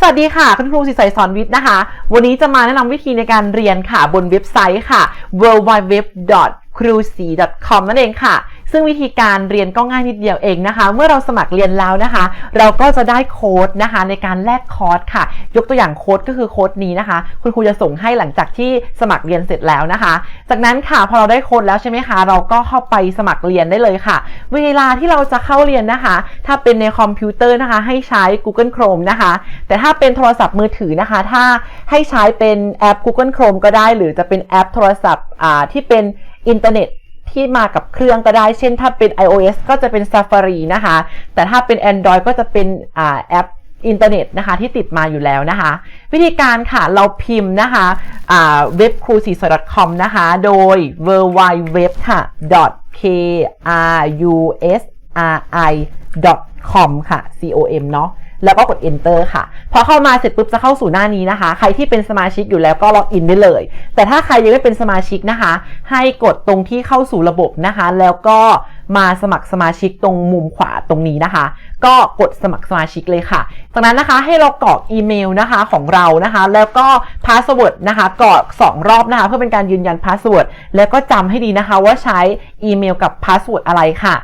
สวัสดีค่ะคุณครูสิใสสอนวิทย์นะคะ วันนี้จะมาแนะนำวิธีในการเรียนค่ะบนเว็บไซต์ค่ะ w w w c r u c y c o m นั่นเองค่ะ ซึ่งวิธีการเรียนก็ง่ายนิดเดียวเองนะคะ เมื่อเราสมัครเรียนแล้วนะคะ เราก็จะได้โค้ดนะคะในการแลกคอร์สค่ะ ยกตัวอย่างโค้ดก็คือโค้ดนี้นะคะ คุณครูจะส่งให้หลังจากที่สมัครเรียนเสร็จแล้วนะคะ จากนั้นค่ะพอเราได้โค้ดแล้วใช่ไหมคะ เราก็เข้าไปสมัครเรียนได้เลยค่ะ เวลาที่เราจะเข้าเรียนนะคะ ถ้าเป็นในคอมพิวเตอร์นะคะ ให้ใช้ Google Chrome นะคะ แต่ถ้าเป็นโทรศัพท์มือถือนะคะ ถ้าให้ใช้เป็นแอป Google Chrome ก็ได้ หรือจะเป็นแอปโทรศัพท์อ่าที่เป็นอินเทอร์เน็ต ที่มากับเครื่องก็ได้ เช่นถ้าเป็น iOS ก็จะเป็น Safari นะคะ แต่ถ้าเป็น Android ก็จะเป็นอ่าแอปอินเทอร์เน็ตนะคะที่ติดมาอยู่แล้วนะคะ วิธีการค่ะเราพิมพ์นะคะเว็บครูสีสด .com นะคะ โดย w w w ค่ะ k r u s r i com ค่ะ com เนาะ แล้วก็กด enter ค่ะ พอเข้ามาเสร็จปุ๊บจะเข้าสู่หน้านี้นะคะ ใครที่เป็นสมาชิกอยู่แล้วก็ล็อกอินได้เลย แต่ถ้าใครยังไม่เป็นสมาชิกนะคะ ให้กดตรงที่เข้าสู่ระบบนะคะ แล้วก็มาสมัครสมาชิกตรงมุมขวาตรงนี้นะคะ ก็กดสมัครสมาชิกเลยค่ะ จากนั้นนะคะให้เรากรอกอีเมลนะคะของเรานะคะ แล้วก็พาสเวิร์ดนะคะกรอก 2 รอบนะคะ เพื่อเป็นการยืนยันพาสเวิร์ดแล้วก็จำให้ดีนะคะว่าใช้อีเมลกับพาสเวิร์ดอะไรค่ะ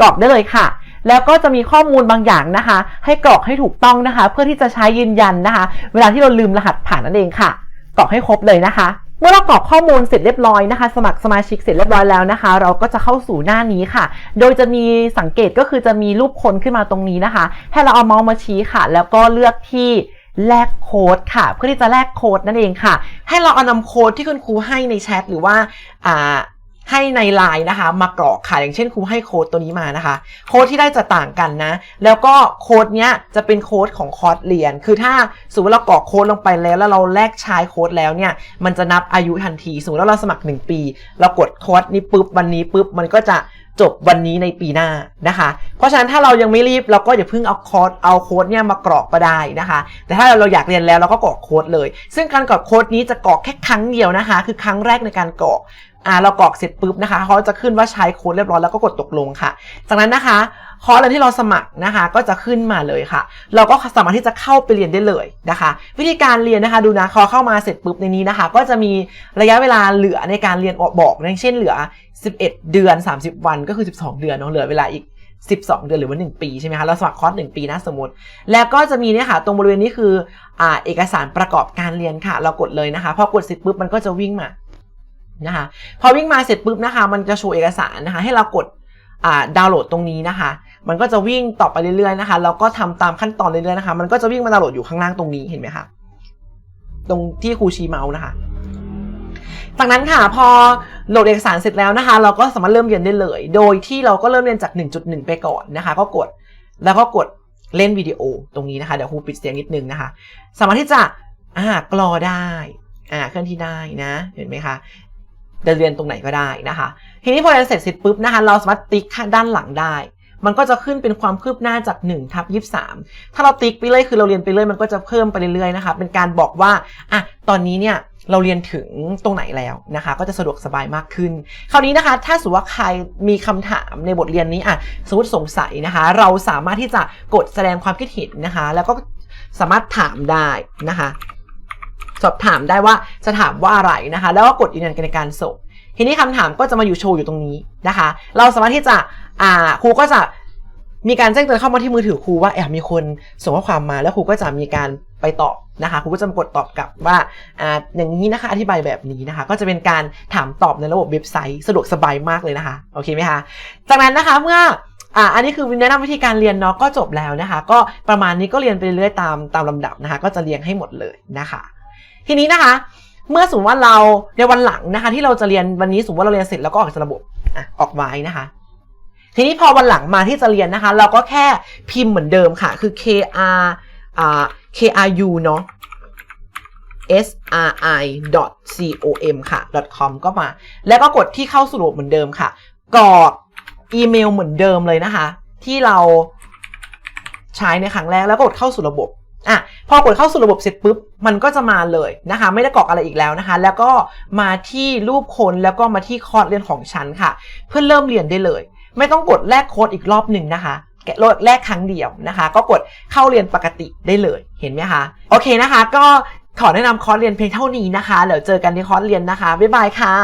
กรอกได้เลยค่ะ แล้วก็จะมีข้อมูลบางอย่างนะคะ ให้กรอกให้ถูกต้องนะคะ เพื่อที่จะใช้ยืนยันนะคะ เวลาที่เราลืมรหัสผ่านนั่นเองค่ะ กรอกให้ครบเลยนะคะเมื่อเรากรอกข้อมูลเสร็จเรียบร้อยนะคะ สมัครสมาชิกเสร็จเรียบร้อยแล้วนะคะ เราก็จะเข้าสู่หน้านี้ค่ะ โดยจะมีสังเกตก็คือจะมีรูปคนขึ้นมาตรงนี้นะคะ ให้เราเอาเมาส์มาชี้ค่ะ แล้วก็เลือกที่แลกโค้ดค่ะ เพื่อที่จะแลกโค้ดนั่นเองค่ะ ให้เราเอานำโค้ดที่คุณครูให้ในแชทหรือว่าอ่า ให้ในไลน์นะคะ มากรอกค่ะ อย่างเช่นครูให้โค้ดตัวนี้มานะคะ โค้ดที่ได้จะต่างกันนะ แล้วก็โค้ดเนี้ยจะเป็นโค้ดของคอร์สเรียน คือถ้าสมมติเรากรอกโค้ดลงไปแล้ว แล้วเราแลกใช้โค้ดแล้วเนี่ย มันจะนับอายุทันที สมมติว่าเราสมัคร 1 ปี เรากดโค้ดนี้ปุ๊บวันนี้ปุ๊บมันก็จะจบวันนี้ในปีหน้านะคะ เพราะฉะนั้นถ้าเรายังไม่รีบเราก็อย่าเพิ่งเอาโค้ดเอาโค้ดเนี่ยมากรอกก็ได้นะคะ แต่ถ้าเราอยากเรียนแล้วเราก็กรอกโค้ดเลย ซึ่งการกรอกโค้ดนี้จะกรอกแค่ครั้งเดียวนะคะ คือครั้งแรกในการกรอก อ่าเรากรอกเสร็จปุ๊บนะคะเขาจะขึ้นว่าใช้โค้ดเรียบร้อยแล้วก็กดตกลงค่ะ จากนั้นนะคะคอร์สอะที่เราสมัครนะคะ ก็จะขึ้นมาเลยค่ะ เราก็สามารถที่จะเข้าไปเรียนได้เลยนะคะ วิธีการเรียนนะคะดูนะพอเข้ามาเสร็จปุ๊บในนี้นะคะ ก็จะมีระยะเวลาเหลือในการเรียนบอกอย่างเช่นเหลือ 11 เดือน 30 วันก็คือ 12 เดือนเนาะเหลือเวลาอีก 12 เดือนหรือว่า 1 ปีใช่ไหมคะเราสมัครคอร์ส1ปีนะสมมติ แล้วก็จะมีเนี่ยค่ะ ตรงบริเวณนี้คืออ่าเอกสารประกอบการเรียนค่ะ เรากดเลยนะคะพอกดเสร็จปุ๊บมันก็จะวิ่งมา นะคะพอวิ่งมาเสร็จปุ๊บนะคะ มันจะโชว์เอกสารนะคะ ให้เรากดอ่าดาวน์โหลดตรงนี้นะคะ มันก็จะวิ่งต่อไปเรื่อยๆนะคะแล้วก็ทำตามขั้นตอนเรื่อยๆนะคะ มันก็จะวิ่งมาดาวน์โหลดอยู่ข้างล่างตรงนี้เห็นไหมคะตรงที่ครูชี้เมาส์นะคะ จากนั้นค่ะพอโหลดเอกสารเสร็จแล้วนะคะ เราก็สามารถเริ่มเรียนได้เลย โดยที่เราก็เริ่มเรียนจาก 1.1 ไปก่อนนะคะ ก็กดแล้วก็กดเล่นวิดีโอตรงนี้นะคะเดี๋ยวครูปิดเสียงนิดนึงนะคะ สามารถที่จะอ่ากรอได้อ่าเคลื่อนที่ได้นะเห็นไหมคะ จะเรียนตรงไหนก็ได้นะคะ ทีนี้พอเรียนเสร็จเสร็จปุ๊บนะคะ เราสามารถติ๊กด้านหลังได้ มันก็จะขึ้นเป็นความคืบหน้าจาก1ทับ23 ถ้าเราติ๊กไปเรื่อยคือเราเรียนไปเรื่อยมันก็จะเพิ่มไปเรื่อยๆนะคะ เป็นการบอกว่าอะตอนนี้เนี่ยเราเรียนถึงตรงไหนแล้วนะคะ ก็จะสะดวกสบายมากขึ้น คราวนี้นะคะ ถ้าสมมติว่าใครมีคำถามในบทเรียนนี้อะสมมติสงสัยนะคะ เราสามารถที่จะกดแสดงความคิดเห็นนะคะ แล้วก็สามารถถามได้นะคะ สอบถามได้ว่าจะถามว่าอะไรนะคะ แล้วก็กดยืนยันในการส่งทีนี้คำถามก็จะมาอยู่โชว์อยู่ตรงนี้นะคะ เราสามารถที่จะอ่าครูก็จะมีการแจ้งเตือนเข้ามาที่มือถือครูว่าแอบมีคนส่งข้อความมาแล้วครูก็จะมีการไปตอบนะคะครูก็จะกดตอบกลับว่าอ่าอย่างนี้นะคะอธิบายแบบนี้นะคะ ก็จะเป็นการถามตอบในระบบเว็บไซต์สะดวกสบายมากเลยนะคะโอเคไหมคะจากนั้นนะคะเมื่ออ่าอันนี้คือแนะนำวิธีการเรียนเนาะก็จบแล้วนะคะ ก็ประมาณนี้ก็เรียนไปเรื่อยๆตามตามลำดับนะคะ ก็จะเรียงให้หมดเลยนะคะ ทีนี้นะคะ เมื่อสมมติว่าเราในวันหลังนะคะ ที่เราจะเรียนวันนี้สมมติว่าเราเรียนเสร็จแล้วก็ออกจากระบบอะออกไว้นะคะ ทีนี้พอวันหลังมาที่จะเรียนนะคะ เราก็แค่พิมพ์เหมือนเดิมค่ะ คือ kr อ่า kru เนาะ sri com ค่ะ com ก็มา แล้วก็กดที่เข้าสู่ระบบเหมือนเดิมค่ะกรอกอีเมลเหมือนเดิมเลยนะคะ ที่เราใช้ในครั้งแรกแล้วก็กดเข้าสู่ระบบ อะพอกดเข้าสู่ระบบเสร็จปุ๊บมันก็จะมาเลยนะคะ ไม่ได้กรอกอะไรอีกแล้วนะคะ แล้วก็มาที่รูปคนแล้วก็มาที่คอร์สเรียนของฉันค่ะ เพื่อเริ่มเรียนได้เลย ไม่ต้องกดแลกโค้ดอีกรอบหนึ่งนะคะโหลดแรกครั้งเดียวนะคะ ก็กดเข้าเรียนปกติได้เลยเห็นไหมคะ โอเคนะคะ ก็ขอแนะนำคอร์สเรียนเพียงเท่านี้นะคะเดี๋ยวเจอกันในคอร์สเรียนนะคะ บ๊ายบายค่ะ